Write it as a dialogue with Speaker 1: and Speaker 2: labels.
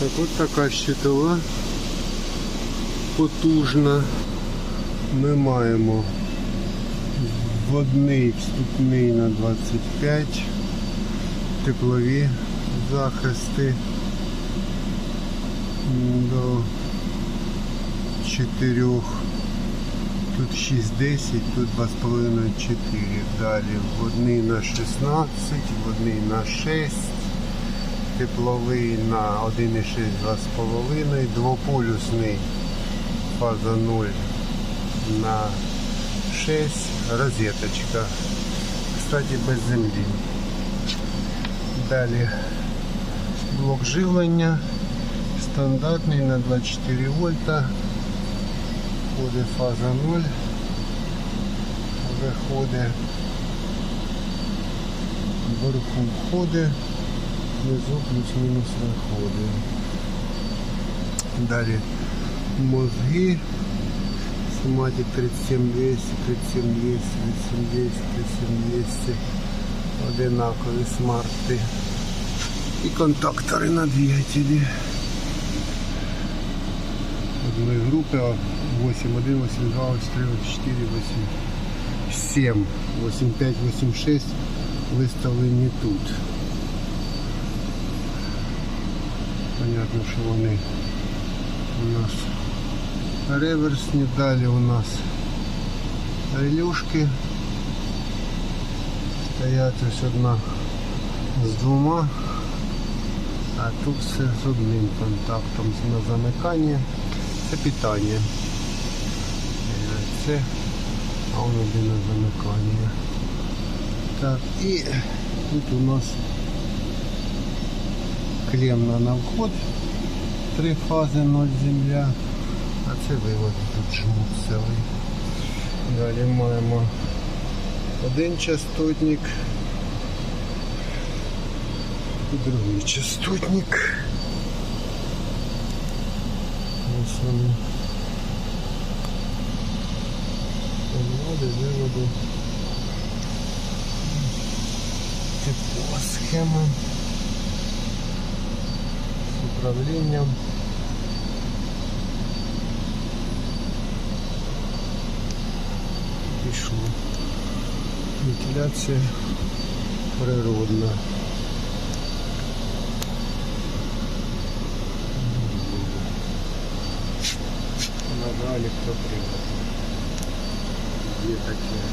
Speaker 1: Так от така щитова потужна. Ми маємо водний вступний на 25, теплові захисти до 4. Тут 6-10, тут 2,5-4. Далі водний на 16, водний на 6 тепловий на 1,6 2,5, двополюсний фаза 0 на 6, розеточка. Кстати, без землі. Далі блок живлення стандартний на 24 вольта. Входить фаза 0. Виходить вверху входить внизу плюс-мінус виходить. Далі мозги. Симатик 37200, 37200, 37200, 37200. Одинакові смарти. І контактори на двигателі. Одної групи 8.1, 8.2, 8.3, 8.4, 8.7, 8.5, 8.6 виставлені тут. Понятно, що вони у нас реверсні. Далі у нас релюшки. Стоять ось одна з двома, а тут все з одним контактом на замикання. Це питання. Е, Це а воно на замикання. Так, і тут у нас клемна на вход. Три фази 0 земля. А це вивод тут жмут цілий. Далі маємо один частотник і другий частотник. Ось вони. Виводи, виводи. Типова схема з управлінням. Пішло. Вентиляція природна. На жаль, хто привод. Є таке.